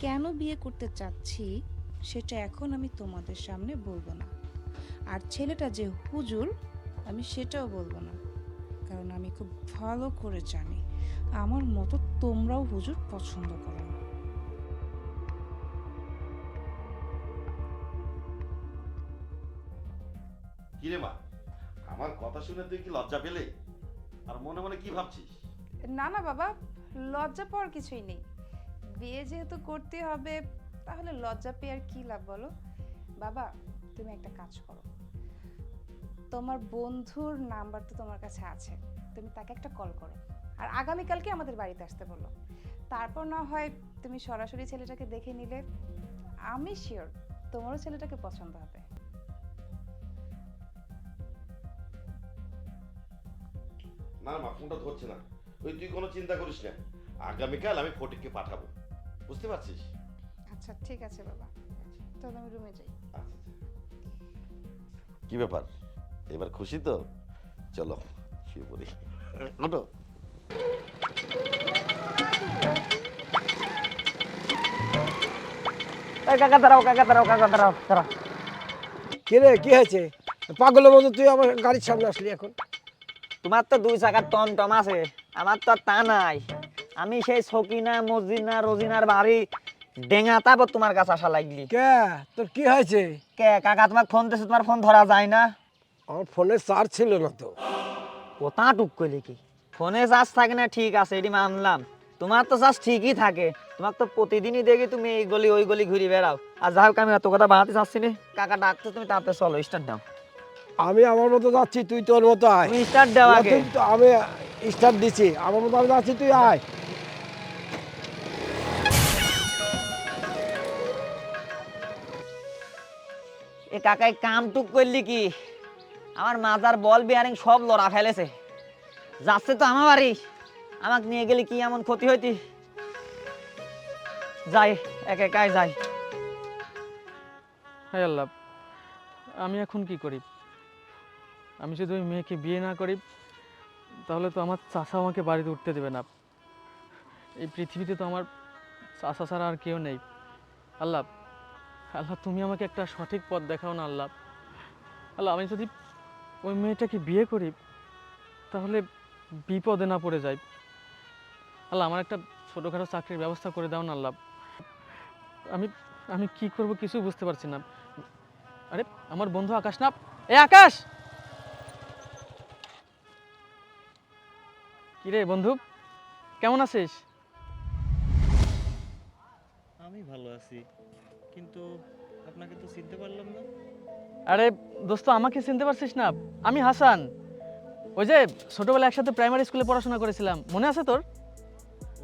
কেন বিয়ে করতে চাচ্ছি সেটা এখন আমি তোমাদের সামনে বলব না। আর ছেলেটা যে হুজুর আমি সেটাও বলব না। কারণ আমি খুব ভালো করে জানি আমার মতো তোমরাও হুজুর পছন্দ করো না। কিরে মা আমার কথা শুনে তুই কি লজ্জা পেলে? আর মনে মনে কি ভাবছিস? না না বাবা লজ্জা পাওয়ার কিছুই নেই। বিয়ে যেহেতু করতে হবে, তাহলে লজ্জা পেয়ে আর কি লাভ বলো? বাবা, তুমি একটা কাজ করো। তোমার বন্ধুর নাম্বার তো তোমার কাছে আছে, তুমি তাকে একটা কল করো। আর আগামীকালকে আমাদের বাড়িতে আসতে বলো। তারপর না হয় তুমি সরাসরি ছেলেটাকে দেখে নিলে, আমি শিওর তোমারও ছেলেটাকে পছন্দ হবে। না মা ফোনটা ধরছে না। ওই তুই কোনো চিন্তা করিস না। আগামীকাল আমি ফটিককে পাঠাবো। বুঝতে পারছিস? আচ্ছা ঠিক আছে বাবা। তাহলে আমি রুমে যাই। আচ্ছা। কি ব্যাপার? এবার খুশি তো? চলো শুয়ে পড়ি। ওঠো। কাকা দাঁড়াও কাকা দাঁড়াও কাকা দাঁড়াও দাঁড়াও। কি রে কি হয়েছে? পাগলের মতো তুই আমার গাড়ির সামনে আসলি এখন। তোমার তো দুই চাকার টম টম আছে আমার তো আর তা নাই। আমি সেই সকিনা মজিনা রোজিনার বাড়ি ডেঙা তারপর তোমার কাছে আসা লাগলি। কে? তোর কি হয়েছে? কে? কাকা তোমার ফোন দিয়েছে তোমার ফোন ধরা যায় না। আমার ফোনে চার্জ ছিল না তো। কোথা টুক করলি কি? ফোনে চার্জ থাকে না ঠিক আছে এটি মানলাম। তোমার তো চার্জ ঠিকই থাকে। তোমার তো প্রতিদিনই দেখি তুমি এই গলি ওই গলি ঘুরে বেড়াও। আর যাই হোক আমি এত কথা বাড়াতে চাচ্ছি না। কাকা ডাকতে তুমি তাতে চলো স্টার্ট দাও। আমি আমার মতো যাচ্ছি তুই তোর মতো আয়। স্টার্ট দাও আগে। আমি স্টার্ট দিছি আমার মতো আমি যাচ্ছি তুই আয়। এ কাকাই কাম টুক করলি কি? আমার মাজার বল বিয়ারিং সব লড়া ফেলেছে। যাচ্ছে তো আমার বাড়ি। আমাকে নিয়ে গেলে কি এমন ক্ষতি হইতি? যাই, এক একাই যাই। হায় আল্লাহ, আমি এখন কি করি? আমি যদি ওই মেয়েকে বিয়ে না করি, তাহলে তো আমার চাষা আমাকে বাড়িতে উঠতে দেবে না। এই পৃথিবীতে তো আমার চাষা ছাড়া আর কেউ নেই। আল্লাহ আল্লাহ, তুমি আমাকে একটা সঠিক পথ দেখাও না আল্লাহ। আল্লাহ, আমি যদি ওই মেয়েটাকে বিয়ে করি, তাহলে বিপদে না পড়ে যাই। আল্লাহ, আমার একটা ছোটোখাটো চাকরির ব্যবস্থা করে দাও না আল্লাহ। আমি আমি কি করব কিছু বুঝতে পারছি না। আরে, আমার বন্ধু আকাশ না? এ আকাশ! কি রে বন্ধু, কেমন আছিস? আমি ভালো আছি। কিন্তু আপনাকে তো চিনতে পারলাম না। আরে দোস্ত আমাকে চিনতে পারছিস না। আমি হাসান। ওই যে ছোটবেলা একসাথে প্রাইমারি স্কুলে পড়াশোনা করেছিলাম। মনে আছে তোর?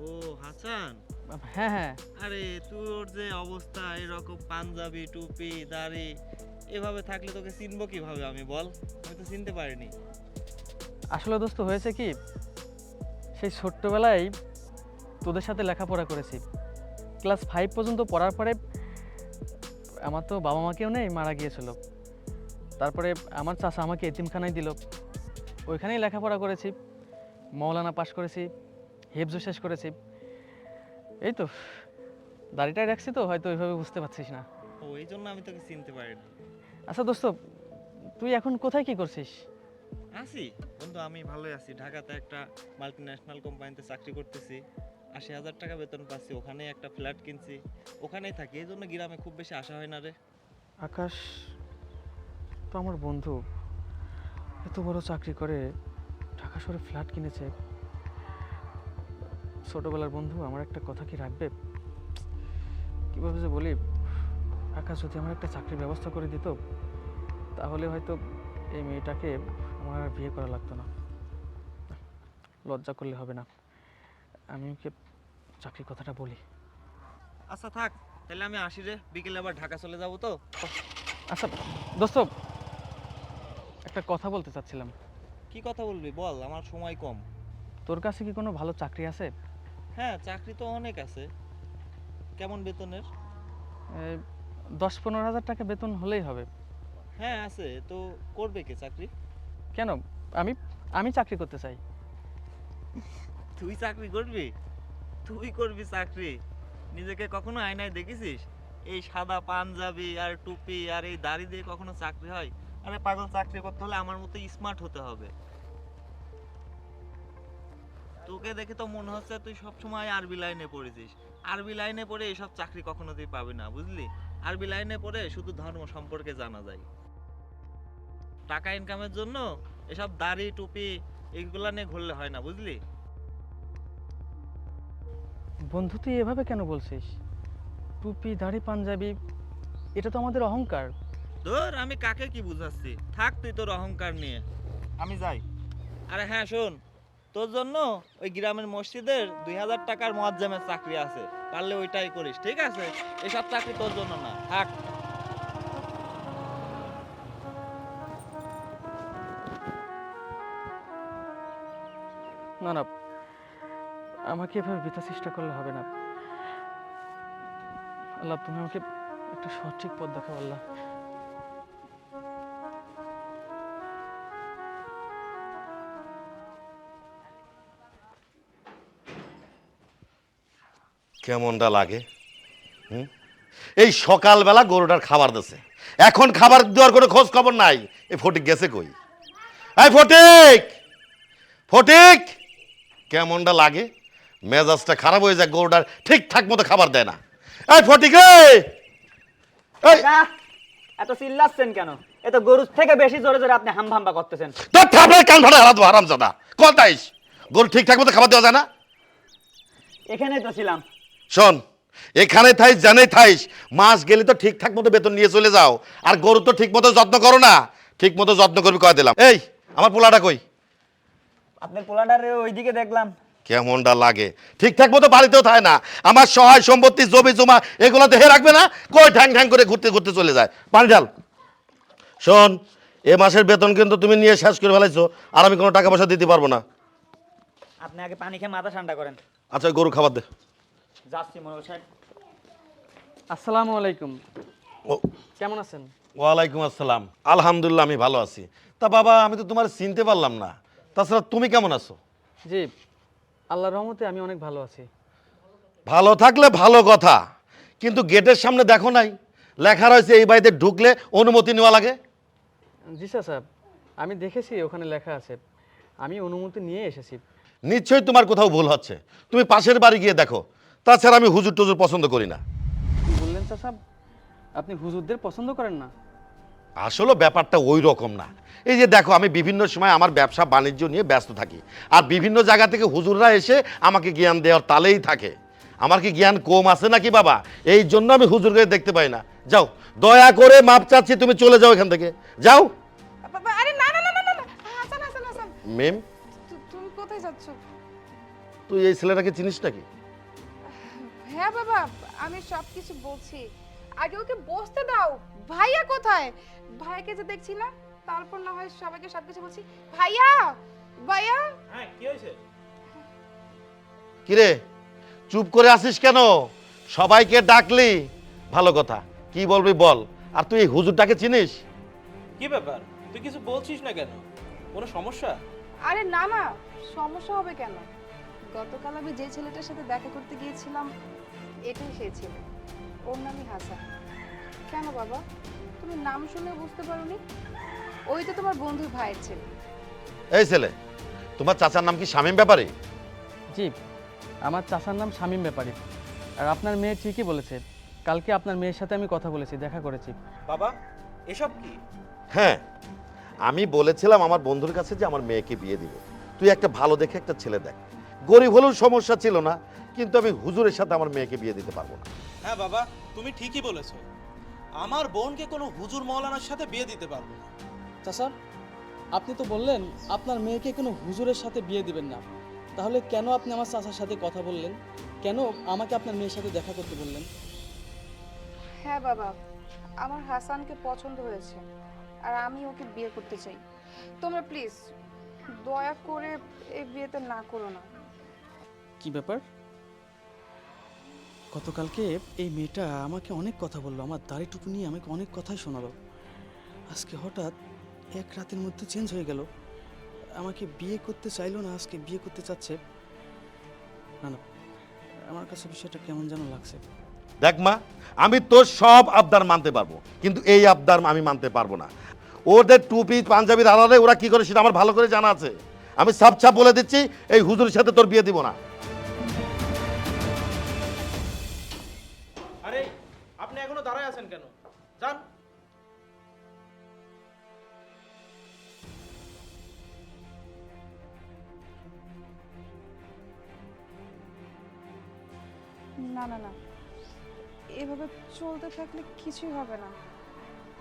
ও হাসান? হ্যাঁ হ্যাঁ। আরে তোর যে অবস্থা এরকম পাঞ্জাবি টুপি দাড়ি এভাবে থাকলে তোকে চিনবো কীভাবে আমি বল? আমি তো চিনতে পারিনি। আসলে দোস্ত হয়েছে কি? সেই ছোট্টবেলায় তোদের সাথে লেখাপড়া করেছি। ক্লাস ফাইভ পর্যন্ত পড়ার পরে আমার তো বাবা মাকেও নেই মারা গিয়েছিল। তারপরে আমার চাচা আমাকে এতিমখানায় দিল। ওইখানেই লেখাপড়া করেছি মৌলানা পাশ করেছি হেফজো শেষ করেছি। এই তো দাড়িটাই রাখছি তো হয়তো ওইভাবে বুঝতে পারছিস না। ও এই জন্য আমি তোকে চিনতে পারিনি। আচ্ছা দোস্ত তুই এখন কোথায় কি করছিস? আছি। বন্ধু আমি ভালোই আছি। ঢাকাতে একটা মাল্টি ন্যাশনাল কোম্পানিতে চাকরি করতেছি। আশি হাজার টাকা বেতন পাচ্ছি, ওখানেই একটা ফ্ল্যাট কিনছি। ওখানেই থাকি, এই জন্য গ্রামে খুব বেশি আসা হয় না রে। আকাশ, তো আমার বন্ধু, এত বড় চাকরি করে ঢাকা শহরে ফ্ল্যাট কিনেছে। ছোটবেলার বন্ধু, আমার একটা কথা কি রাখবে? কীভাবে যে বলি, আকাশ যদি আমার একটা চাকরির ব্যবস্থা করে দিত, তাহলে হয়তো এই মেয়েটাকে আমার আর বিয়ে করা লাগতো না। লজ্জা করলে হবে না। আমি ওকে চাকরির কথাটা বলি। আচ্ছা থাক। তাহলে আমি আসি রে। বিকেলে আবার ঢাকা চলে যাব তো। আচ্ছা দোস্ত একটা কথা বলতে চাচ্ছিলাম। কি কথা বলবি? বল আমার সময় কম। তোর কাছে কি কোনো ভালো চাকরি আছে? হ্যাঁ চাকরি তো অনেক আছে। কেমন বেতনের? দশ পনেরো হাজার টাকা বেতন হলেই হবে। হ্যাঁ আছে। তো করবে কে চাকরি? কেন? আমি আমি চাকরি করতে চাই। তুই চাকরি করবি? তুই করবি চাকরি। নিজেকে কখনো আয়নায় দেখেছিস এই সাদা পাঞ্জাবি আর টুপি আর এই দাড়ি দিয়ে কখনো চাকরি হয়? আরে পাগল, চাকরি করতে হলে আমার মতো স্মার্ট হতে হবে। তোকে দেখে তো মনে হচ্ছে তুই সবসময় আরবি লাইনে পড়েছিস। আরবি লাইনে পড়ে এসব চাকরি কখনো তুই পাবি না, বুঝলি? আরবি লাইনে পড়ে শুধু ধর্ম সম্পর্কে জানা যায়। টাকা ইনকামের জন্য এসব দাড়ি, টুপি এইগুলা নিয়ে ঘুরলে হয় না, বুঝলি? বন্ধু তুই এভাবে কেন বলছিস? টুপি দাড়ি পাঞ্জাবি এটা তো আমাদের অহংকার। ধর আমি কাকে কি বুঝাচ্ছি? থাক তুই তোর অহংকার নিয়ে। আমি যাই। আরে হ্যাঁ শোন। তোর জন্য ওই গ্রামের মসজিদের দুই হাজার টাকার মোয়াজ্জামের চাকরি আছে। পারলে ওইটাই করিস ঠিক আছে? এসব চাকরি তোর জন্য না। থাক। না না আমাকে এভাবে বৃথা চেষ্টা করলে হবে না। আল্লাহ, তুমি আমাকে একটা সঠিক পথ দেখাও, আল্লাহ। কেমনটা লাগে? হুম? এই সকালবেলা গরুটার খাবার দিছে। এখন খাবার দেওয়ার কোনো খোঁজ খবর নাই। এই ফটিক গেছে কই? এই ফটিক! ফটিক! কেমনটা লাগে? মেজাজটা খারাপ হয়ে যায় গরুটার ঠিকঠাক মতো খাবার দেয় না। এই ফটিক এই! এত চিল্লাচ্ছেন কেন? এত গরুর থেকে বেশি জোরে জোরে আপনি হাম হাম্বা করতেছেন। তোর থাপড়ার কান ফাটা হারাত হারাম জাদা। কলতাইস গরু ঠিকঠাক মতো খাবার দেওয়া যায় না? এখানেই তো ছিলাম। শোন এখানে থাইস জানে থাইস মাস গেলে তো ঠিকঠাক মতো বেতন নিয়ে চলে যাও। আর গরু তো ঠিক মতো যত্ন করো না। ঠিক মতো যত্ন করবি কয়ে দিলাম। এই আমার পোলাটা কই? আপনার পোলাডারে ওইদিকে দেখলাম। কেমনটা লাগে? ঠিকঠাক মতো বাড়িতেও থাকে না। আমার সহায় সম্পত্তি জমি জমা এগুলো দেখে রাখবে না কই ঠ্যাং ঠ্যাং করে ঘুরতে ঘুরতে চলে যায়। পানি ঢাল। শোন এ মাসের বেতন কিন্তু তুমি নিয়ে শেষ করে ফেলাইছো আর আমি কোনো টাকা পয়সা দিতে পারব না। আপনি আগে পানি খেয়ে মাথা ঠান্ডা করেন। আচ্ছা গরু খাবার দে। যাচ্ছি মনোজ সাহেব। আসসালামু আলাইকুম। ও। কেমন আছেন? ওয়ালাইকুম আসসালাম। আলহামদুলিল্লাহ আমি ভালো আছি। তা বাবা আমি তো তোমার চিনতে পারলাম না। তাছাড়া তুমি কেমন আছো? জি আল্লাহর রহমতে আমি অনেক ভালো আছি। ভালো থাকলে ভালো কথা কিন্তু গেটের সামনে দেখো নাই লেখা রয়েছে এই বাড়িতে ঢুকলে অনুমতি নেওয়া লাগে? জি স্যার সাহেব আমি দেখেছি ওখানে লেখা আছে। আমি অনুমতি নিয়ে এসেছি। নিশ্চয়ই তোমার কোথাও ভুল হচ্ছে। তুমি পাশের বাড়ি গিয়ে দেখো। তাছাড়া আমি হুজুর টুজুর পছন্দ করি না। কি বললেন স্যার সাহেব আপনি হুজুরদের পছন্দ করেন না? আসলে ব্যাপারটা ওই রকম না। এই যে দেখো আমি বিভিন্ন সময় আমার ব্যবসা বাণিজ্য নিয়ে ব্যস্ত থাকি। আর বিভিন্ন জায়গা থেকে হুজুররা এসে আমাকে জ্ঞান দেওয়ার তালেই থাকে। আমার কি জ্ঞান কম আছে নাকি বাবা? এই জন্য আমি হুজুরকে দেখতে পাই না। যাও দয়া করে মাপ চাচ্ছি তুমি চলে যাও এখান থেকে। যাও। আরে না না না না না না। হাসান হাসান হাসান। মেম? তুমি কোথায় যাচ্ছ? তুই এই ছেলেটাকে চিনিস নাকি? হ্যাঁ বাবা আমি সব কিছু বলছি। আগে ওকে বসতে দাও। ভাইয়া কোথায়? ভাইয়াকে যে দেখছি না তারপর না হয় সবাইকে সব কিছু বলছি ভাইয়া ভাইয়া? হ্যাঁ কি হয়েছে? কিরে চুপ করে আসিস কেন? সবাইকে ডাকলি? ভালো কথা কি বলবি বল। আর তুই এই হুজুরটাকে চিনিস? কি ব্যাপার? তুই কিছু বলছিস না কেন? কোনো সমস্যা? আরে না না সমস্যা হবে কেন? গতকাল আমি যে ছেলেটার সাথে দেখা করতে গিয়েছিলাম এটাই সেই ছেলে। ওর নামই হাসান। কেন বাবা? তুমি নাম শুনে বুঝতে পারোনি? ওই তো তোমার বন্ধুর ভাইয়ের ছেলে। এই ছেলে তোমার চাচার নাম কি শামীম ব্যাপারে? জি আমার চাচার নাম শামীম ব্যাপারী। আর আপনার মেয়ে ঠিকই বলেছে। কালকে আপনার মেয়ের সাথে আমি কথা বলেছি দেখা করেছি। বাবা এসব কি? হ্যাঁ আমি বলেছিলাম আমার বন্ধুর কাছে যে আমার মেয়েকে বিয়ে দিব। তুই একটা ভালো দেখে একটা ছেলে দেখ। গরিব হলেও সমস্যা ছিল না কিন্তু আমি হুজুরের সাথে আমার মেয়েকে বিয়ে দিতে পারব না। হ্যাঁ বাবা তুমি ঠিকই বলেছ। আমার বোনকে কোনো হুজুর মৌলানার সাথে বিয়ে দিতে পারব না। চাচা আপনি তো বললেন আপনার মেয়েকে কোনো হুজুরের সাথে বিয়ে দিবেন না। তাহলে কেন আপনি আমার চাচার সাথে কথা বললেন? কেন আমাকে আপনার মেয়ের সাথে দেখা করতে বললেন? হ্যাঁ বাবা আমার হাসানকে পছন্দ হয়েছে আর আমি ওকে বিয়ে করতে চাই। তোমরা প্লিজ দয়া করে এই বিয়েতে না করো না। কি ব্যাপার? গতকালকে এই মেয়েটা আমাকে অনেক কথা বলল, আমার দাড়িটুকু নিয়ে আমাকে অনেক কথাই শোনালো। আজকে হঠাৎ এক রাতের মধ্যে চেঞ্জ হয়ে গেল। আমাকে বিয়ে করতে চাইলো না, আজকে বিয়ে করতে চাচ্ছে। না না, আমার কাছে বিষয়টা কেমন যেন লাগছে। দেখ মা, আমি তোর সব আবদার মানতে পারব, কিন্তু এই আবদার আমি মানতে পারব না। ওদের টুপি, পাঞ্জাবির আড়ালে ওরা কি করে সেটা আমার ভালো করে জানা আছে। আমি সাপ বলে দিচ্ছি, এই হুজুরের সাথে তোর বিয়ে দিব না। এখনও দাঁড়ায় আছেন কেন? যান। না না না। এভাবে চলতে থাকলে কিছুই হবে না।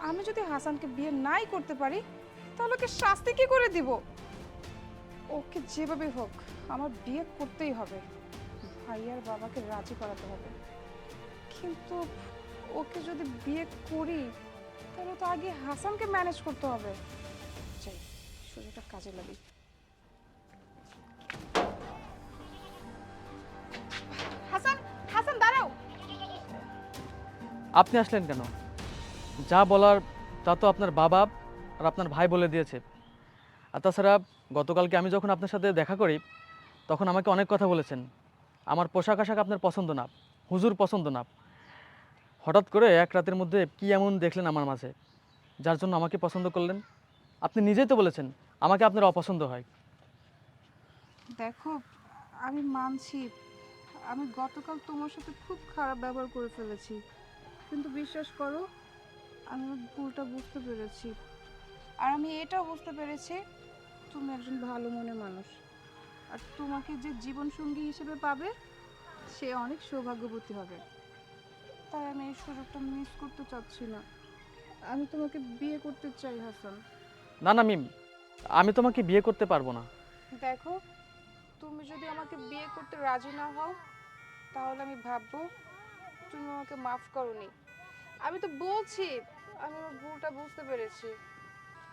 আমি যদি হাসানকে বিয়ে নাই করতে পারি, তাহলে ওকে শাস্তি কি করে দিব? ওকে যেভাবে হোক, আমার বিয়ে করতেই হবে। ভাইয়ার বাবাকে রাজি করাতে হবে। কিন্তু ওকে যদি বিয়ে করি, তাহলে তো আগে হাসানকে ম্যানেজ করতে হবে। চাই সুযোগটা কাজে লাগি হাসান হাসান, দাঁড়াও। আপনি আসলেন কেন? যা বলার, তা তো আপনার বাবা আর আপনার ভাই বলে দিয়েছে। আর তাছাড়া গতকালকে আমি যখন আপনার সাথে দেখা করি, তখন আমাকে অনেক কথা বলেছেন। আমার পোশাক আশাক আপনার পছন্দ না, হুজুর পছন্দ না। হঠাৎ করে এক রাতের মধ্যে কি এমন দেখলেন আমার মাঝে, যার জন্য আমাকে পছন্দ করলেন? আপনি নিজেই তো বলেছেন, আমাকে আপনার অপছন্দ হয়। দেখো, আমি মানছি, আমি গতকাল তোমার সাথে খুব খারাপ ব্যবহার করে ফেলেছি। কিন্তু বিশ্বাস করো, আমি ভুলটা বুঝতে পেরেছি। আর আমি এটাও বুঝতে পেরেছি, তুমি একজন ভালো মনের মানুষ। আর তোমাকে যে জীবনসঙ্গী হিসেবে পাবে, সে অনেক সৌভাগ্যবতী হবে। তাই আমি এই সুযোগটা মিস করতে চাচ্ছি না আমি তোমাকে বিয়ে করতে চাই হাসান। না না মিম আমি তোমাকে বিয়ে করতে পারব না। দেখো তুমি যদি আমাকে বিয়ে করতে রাজি না হও তাহলে আমি ভাববো তুমি আমাকে মাফ করনি। আমি তো বলছি আমি আমার ভুলটা বুঝতে পেরেছি।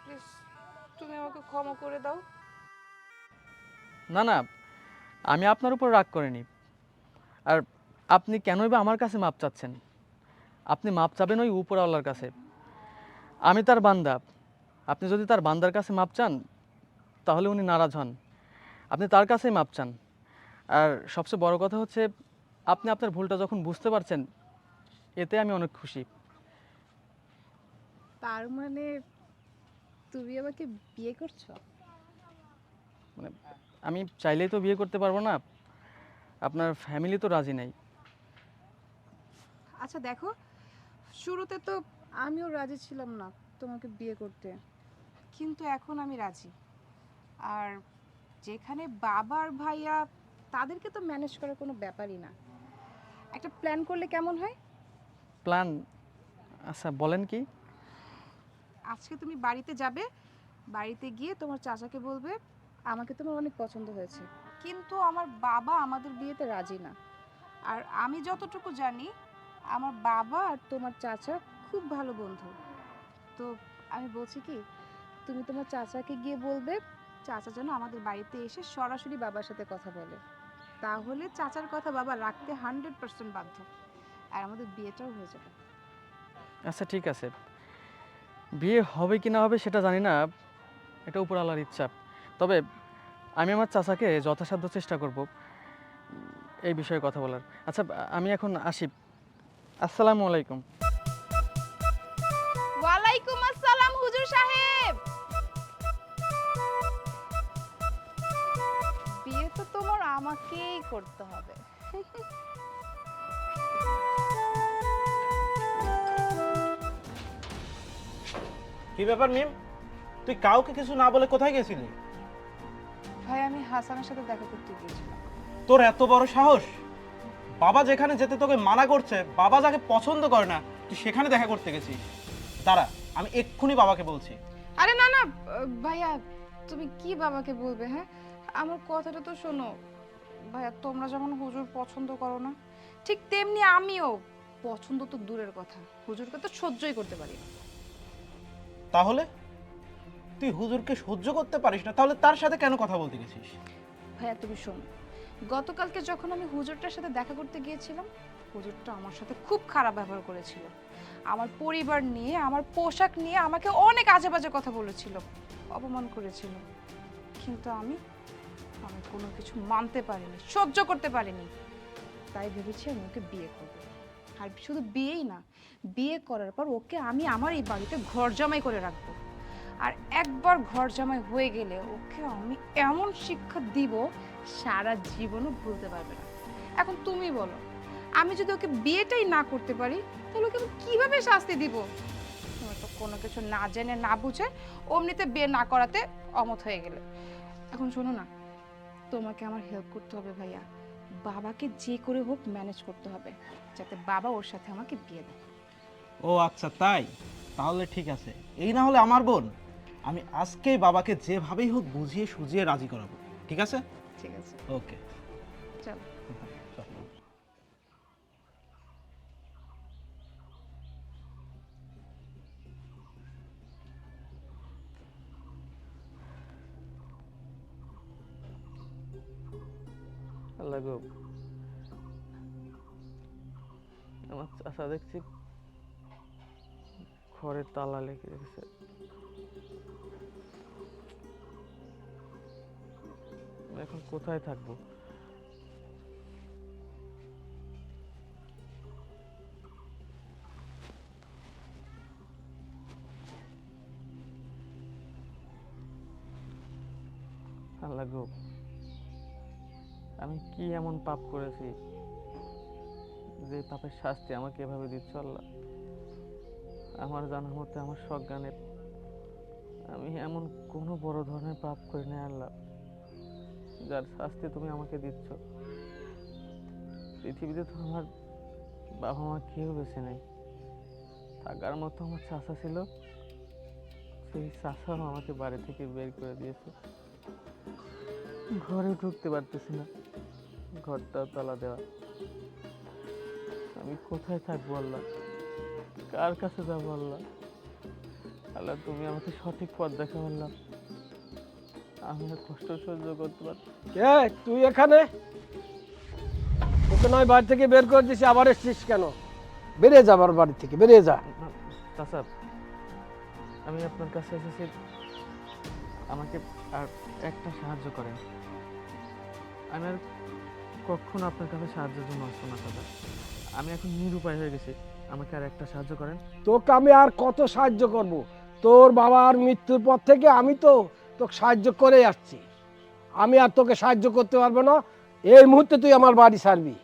প্লিজ তুমি আমাকে ক্ষমা করে দাও। না না আমি আপনার উপর রাগ করিনি। আর আপনি কেনই বা আমার কাছে মাপ চাচ্ছেন? আপনি মাপ চাবেন ওই উপরওয়ালার কাছে। আমি তার বান্দা। আপনি যদি তার বান্দার কাছে মাপ চান তাহলে উনি নারাজ হন। আপনি তার কাছেই মাপ চান। আর সবচেয়ে বড় কথা হচ্ছে আপনি আপনার ভুলটা যখন বুঝতে পারছেন এতে আমি অনেক খুশি। তার মানে তুমি আমাকে বিয়ে করছ? মানে আমি চাইলেই তো বিয়ে করতে পারব না। আপনার ফ্যামিলি তো রাজি নেই। আচ্ছা দেখো শুরুতে তো আমিও রাজি ছিলাম না তোমাকে বিয়ে করতে। কিন্তু এখন আমি রাজি। আর যেখানে বাবা আর ভাইয়া তাদেরকে তো ম্যানেজ করার কোনো ব্যাপারই না। একটা প্ল্যান করলে কেমন হয়? প্ল্যান আচ্ছা বলেন কি? আজকে তুমি বাড়িতে যাবে বাড়িতে গিয়ে তোমার চাচাকে বলবে আমাকে তোমার অনেক পছন্দ হয়েছে। কিন্তু আমার বাবা আমাদের বিয়েতে রাজি না। আর আমি যতটুকু জানি আমার বাবা আর তোমার চাচা খুব ভালো বন্ধু। তো আমি বলছি কি, তুমি তোমার চাচাকে গিয়ে বলবে, চাচা যেন আমাদের বাড়িতে এসে সরাসরি বাবার সাথে কথা বলে। তাহলে চাচার কথা বাবা রাখতে হান্ড্রেড পার্সেন্ট বাধ্য। আর আমাদের বিয়েটাও হয়ে যাবে। আচ্ছা ঠিক আছে। বিয়ে হবে কি না হবে সেটা জানি না, এটা উপরওয়ালার ইচ্ছা। তবে আমি আমার চাচাকে যথাসাধ্য চেষ্টা করব, এই বিষয়ে কথা বলার। আচ্ছা আমি এখন আসি। আসসালামু আলাইকুম। ওয়ালাইকুম আসসালাম হুজুর সাহেব। বিয়ে তো তোমার আমাকেই করতে হবে। কি ব্যাপার মিম? তুই কাউকে কিছু না বলে কোথায় গেছিলি? ভাই আমি হাসানের সাথে দেখা করতে গিয়েছিলাম। তোর এত বড় সাহস? বাবা যেখানে যেতে তোকে মানা করছে বাবা যাকে পছন্দ করে না তুই সেখানে দেখা করতে গেছিস। দাঁড়া আমি এক্ষুনি বাবাকে বলছি। আরে না না ভাইয়া তুমি কি বাবাকে বলবে হ্যাঁ? আমার কথাটা তো শোনো। ভাইয়া তোমরা যেমন হুজুর পছন্দ করো না ঠিক তেমনি আমিও পছন্দ তো দূরের কথা। হুজুরকে তো সহ্যই করতে পারি না। তাহলে? তুই হুজুরকে সহ্য করতে পারিস না তাহলে তার সাথে কেন কথা বলতে গেছিস? ভাইয়া তুমি শোনো। গতকালকে যখন আমি হুজুরটার সাথে দেখা করতে গিয়েছিলাম, হুজুরটা আমার সাথে খুব খারাপ ব্যবহার করেছিল। আমার পরিবার নিয়ে, আমার পোশাক নিয়ে আমাকে অনেক আজে বাজে কথা বলেছিল, অপমান করেছিল। কিন্তু আমি আমি কোনো কিছু মানতে পারিনি, সহ্য করতে পারিনি। তাই ভেবেছি আমি ওকে বিয়ে করব। আর শুধু বিয়েই না, বিয়ে করার পর ওকে আমি আমার এই বাড়িতে ঘর জামাই করে রাখব। আর একবার ঘর জামাই হয়ে গেলে ওকে আমি এমন শিক্ষা দিব সারা জীবনও ভুলতে পারবে না। এখন তুমি বলো, আমি যদি ওকে বিয়েটাই না করতে পারি, তাহলে ওকে আমি কীভাবে শাস্তি দিব? তুমি তো কোনো কিছু না জেনে, না বুঝে অমনিতে বিয়ে না করাতে অমত হয়ে গেলে। এখন শোনো না, তোমাকে আমার হেল্প করতে হবে ভাইয়া। বাবাকে যে করে হোক ম্যানেজ করতে হবে, যাতে বাবা ওর সাথে আমাকে বিয়ে দেয়। ও আচ্ছা তাই? তাহলে ঠিক আছে। এই না হলে আমার বোন, আমি আজকেই বাবাকে যেভাবেই হোক বুঝিয়ে সুজিয়ে রাজি করাবো, ঠিক আছে? ঠিক আছে। ওকে। চলো। আল্লাহ গো। আমার চাষা দেখছি ঘরের তালা লেগে রেখেছে এখন কোথায় থাকব? আল্লাহ গো, আমি কি এমন পাপ করেছি যে পাপের শাস্তি আমাকে এভাবে দিচ্ছ আল্লাহ? আমার জানা মতে, আমার সজ্ঞানে আমি এমন কোনো বড় ধরনের পাপ করি না আল্লাহ। যার শাস্তি তুমি আমাকে দিচ্ছ। পৃথিবীতে তো আমার বাবা মা কেউ বেছে নেই। থাকার মতো আমার চাষা ছিল। সেই চাষাও আমাকে বাড়ি থেকে বের করে দিয়েছে। ঘরে ঢুকতে পারতেছি না। ঘরটা তালা দেওয়া। আমি কোথায় থাকব আল্লাহ? কার কাছে যাব আল্লাহ? আল্লাহ, তুমি আমাকে সঠিক পথ দেখা বললাম আমি কষ্ট সহ্য করতে পারছি কে? তুই এখানে? তোকে নয় বাড়ি থেকে বের করে দিছি আবার এসছিস কেন? বেরিয়ে যা আবার বাড়ি থেকে বেরিয়ে যা। চাচা আমি আপনার কাছে এসেছি। আমাকে আর একটা সাহায্য করেন। আমি আর কখনো আপনার কাছে সাহায্যের জন্য আসব না চাচা আমি এখন নিরুপায় হয়ে গেছি। আমাকে আর একটা সাহায্য করেন। তোকে আমি আর কত সাহায্য করব? তোর বাবার মৃত্যুর পর থেকে আমি তো তোকে সাহায্য করে আসছি। আমি আর তোকে সাহায্য করতে পারব না। এই মুহূর্তে তুই আমার বাড়ি ছাড়বি।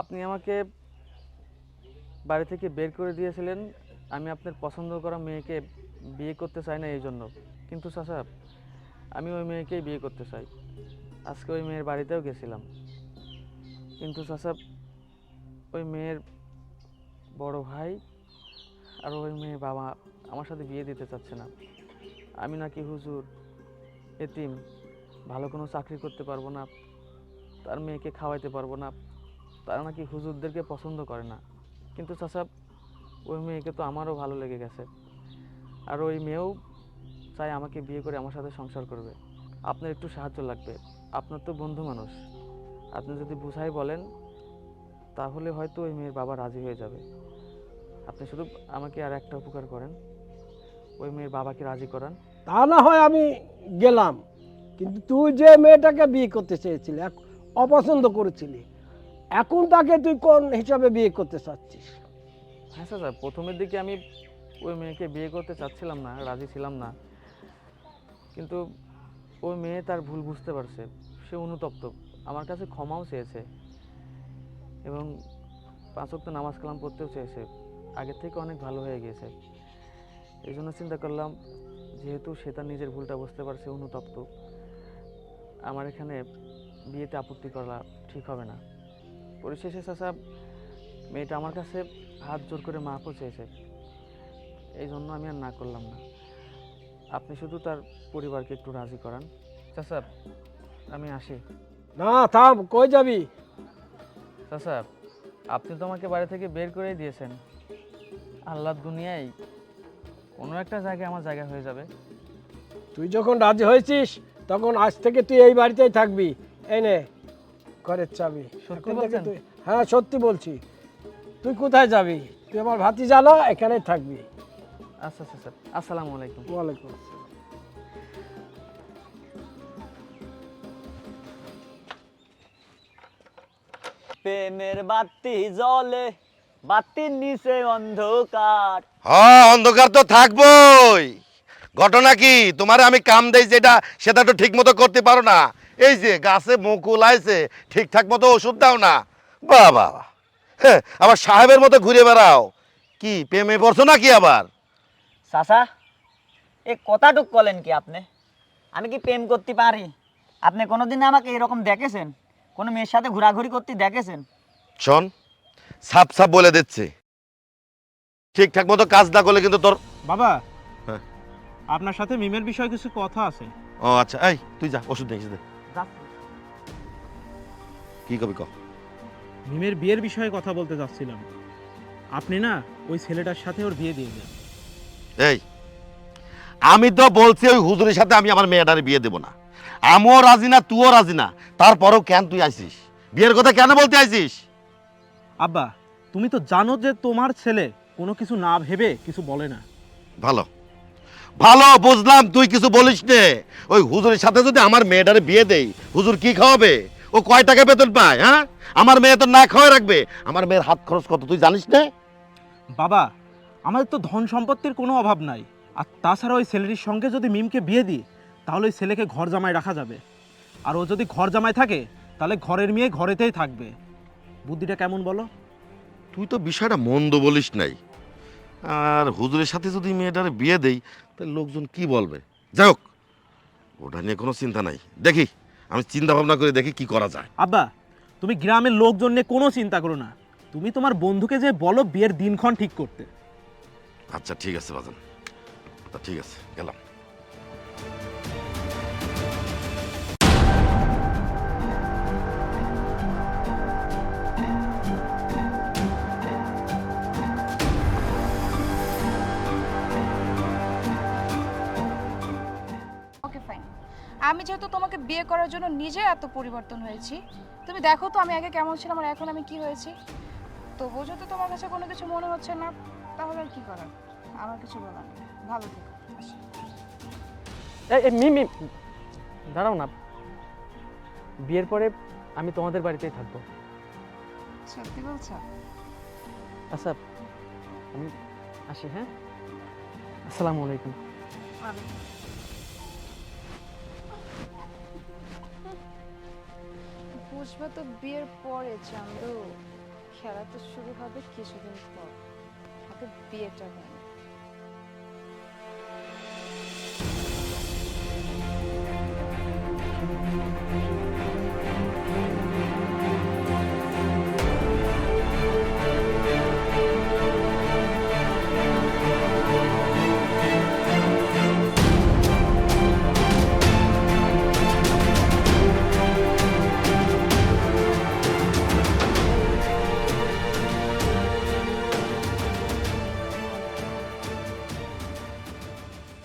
আপনি আমাকে বাড়ি থেকে বের করে দিয়েছিলেন। আমি আপনার পছন্দ করা মেয়েকে বিয়ে করতে চাই না এই জন্য। কিন্তু চাচা আমি ওই মেয়েকেই বিয়ে করতে চাই। আজকে ওই মেয়ের বাড়িতেও গেছিলাম। কিন্তু চাচা ওই মেয়ের বড় ভাই আর ওই মেয়ের বাবা আমার সাথে বিয়ে দিতে চাচ্ছে না। আমি নাকি হুজুর, এতিম, ভালো কোনো চাকরি করতে পারব না, তার মেয়েকে খাওয়াইতে পারব না, তারা নাকি হুজুরদেরকে পছন্দ করে না। কিন্তু চাচা, ওই মেয়েকে তো আমারও ভালো লেগে গেছে। আর ওই মেয়েও চাই আমাকে বিয়ে করে আমার সাথে সংসার করবে। আপনার একটু সাহায্য লাগবে। আপনার তো বন্ধু মানুষ। আপনি যদি বুঝাই বলেন, তাহলে হয়তো ওই মেয়ের বাবা রাজি হয়ে যাবে। আপনি শুধু আমাকে আর একটা উপকার করেন। ওই মেয়ের বাবাকে রাজি করান। তা না হয় আমি গেলাম কিন্তু তুই যে মেয়েটাকে বিয়ে করতে চেয়েছিলি অপছন্দ করেছিলি এখন তাকে তুই কোন হিসাবে বিয়ে করতে চাচ্ছিস? হ্যাঁ স্যার প্রথমের দিকে আমি ওই মেয়েকে বিয়ে করতে চাচ্ছিলাম না রাজি ছিলাম না। কিন্তু ওই মেয়ে তার ভুল বুঝতে পারছে সে অনুতপ্ত আমার কাছে ক্ষমাও চেয়েছে এবং পাঁচ ওয়াক্ত নামাজ কালাম পড়তেও চেয়েছে আগের থেকে অনেক ভালো হয়ে গিয়েছে। এই জন্য চিন্তা করলাম যেহেতু সে তার নিজের ভুলটা বুঝতে পারছে অনুতপ্ত আমার এখানে বিয়েতে আপত্তি করা ঠিক হবে না। পরিশেষে চাচা মেয়েটা আমার কাছে হাত জোর করে মাফও চেয়েছে। এই জন্য আমি আর না করলাম না। আপনি শুধু তার পরিবারকে একটু রাজি করান। চাচা আমি আসি। না থাম কই যাবি? চাচা আপনি তো আমাকে বাড়ি থেকে বের করেই দিয়েছেন। আল্লাহর দুনিয়ায় কোনো একটা জায়গায় আমার জায়গা হয়ে যাবে। তুই যখন রাজি হয়েছিস তখন আজ থেকে তুই এই বাড়িতেই থাকবি। এনে ঘরের চাবি। সত্যি বলছেন? হ্যাঁ সত্যি বলছি। তুই কোথায় যাবি? তুই আমার ভাতি জানা এখানেই থাকবি। আচ্ছা আচ্ছা স্যার। আসসালামু আলাইকুম। ওয়ালাইকুম আসসালাম। প্রেমের বাতি জ্বলে বাতির নিচে অন্ধকার। হ্যাঁ অন্ধকার তো থাকবই। ঘটনা কি? তোমার আমি কাম দেই যেটা সেটা তো ঠিক মতো করতে পারো না। এই যে গাছে মুকুল আইছে ঠিকঠাক মতো ওষুধ দাও না। বাহ বাহ বাহ। হ্যাঁ, আবার সাহেবের মতো ঘুরে বেড়াও। কি প্রেমে পড়ছো নাকি আবার? চাচা এ কথাটুক বলেন কি আপনি? আমি কি প্রেম করতে পারি? আপনি কোনোদিন আমাকে এরকম দেখেছেন? কোনো মেয়ের সাথে ঘোরাঘুরি করতে দেখেছেন? শোন সাপ সাপ বলে দিচ্ছে। ঠিকঠাক মতো কাজ না করলে কিন্তু তোর বাবা হ্যাঁ। আপনার সাথে মিমের বিষয়ে কিছু কথা আছে। ও আচ্ছা এই তুই যা ওষুধ নিয়ে এসে দে। কি কবি ক? মিমের বিয়ের বিষয়ে কথা বলতে চাচ্ছিলাম আপনি না ওই ছেলেটার সাথে ওর বিয়ে দিয়ে দেন এই আমি তো বলছি ওই হুজুরের সাথে আমি আমার মেয়েটার বিয়ে দেব না। আমিও রাজি না তুইও রাজি না। তারপরেও কেন তুই আইছিস বিয়ের কথা কেন বলতে আইছিস আব্বা তুমি তো জানো যে তোমার ছেলে কোনো কিছু না ভেবে কিছু বলে না। ভালো। ভালো বুঝলাম তুই কিছু বলিস নে। ওই হুজুরের সাথে যদি আমার মেয়েটার বিয়ে দেই হুজুর কি খাওয়াবে? ও কয় টাকা বেতন পায় হ্যাঁ? আমার মেয়ে তো না খাওয়া রাখবে। আমার মেয়ের হাত খরচ কত তুই জানিস না? বাবা আমাদের তো ধন সম্পত্তির কোনো অভাব নাই। আর তাছাড়া ওই ছেলেটির সঙ্গে যদি মিমকে বিয়ে দিই তাহলে ওই ছেলেকে ঘর জামাই রাখা যাবে। আর ও যদি ঘর জামাই থাকে তাহলে ঘরের মেয়ে ঘরেতেই থাকবে। বুদ্ধিটা কেমন বলো? তুই তো বিষয়টা মন্দ বলিস নাই। আর হুজুরের সাথে যদি মেয়েটার বিয়ে দেই তাহলে লোকজন কি বলবে? যাই হোক ওটা নিয়ে কোনো চিন্তা নাই। দেখি আমি চিন্তা ভাবনা করে দেখি কি করা যায়। আব্বা তুমি গ্রামের লোকজন নিয়ে কোনো চিন্তা করো না। তুমি তোমার বন্ধুকে যে বলো বিয়ের দিনক্ষণ ঠিক করতে। আচ্ছা ঠিক আছে বাজান। তা ঠিক আছে গেলাম। যেহেতু তোমাকে বিয়ে করার জন্য নিজে এত পরিবর্তন হয়েছি তুমি দেখো তো আমি আগে কেমন ছিলাম আর এখন আমি কি হয়েছি। তো তবুও যদি তোমার কাছে কোনো কিছু মনে হচ্ছে না তাহলে আর কি করার? আমার কিছু বলার নেই। ভালো থেকো। এই মিমি দাঁড়াও না। বিয়ের পরে আমি তোমাদের বাড়িতেই থাকব। সত্যি বলছো? আচ্ছা আমি আসি হ্যাঁ? আসসালামু আলাইকুম। বুঝবে তো বিয়ের পরে চান্দু। খেলা তো শুরু হবে কিছুদিন পর। আগে বিয়েটা হয়।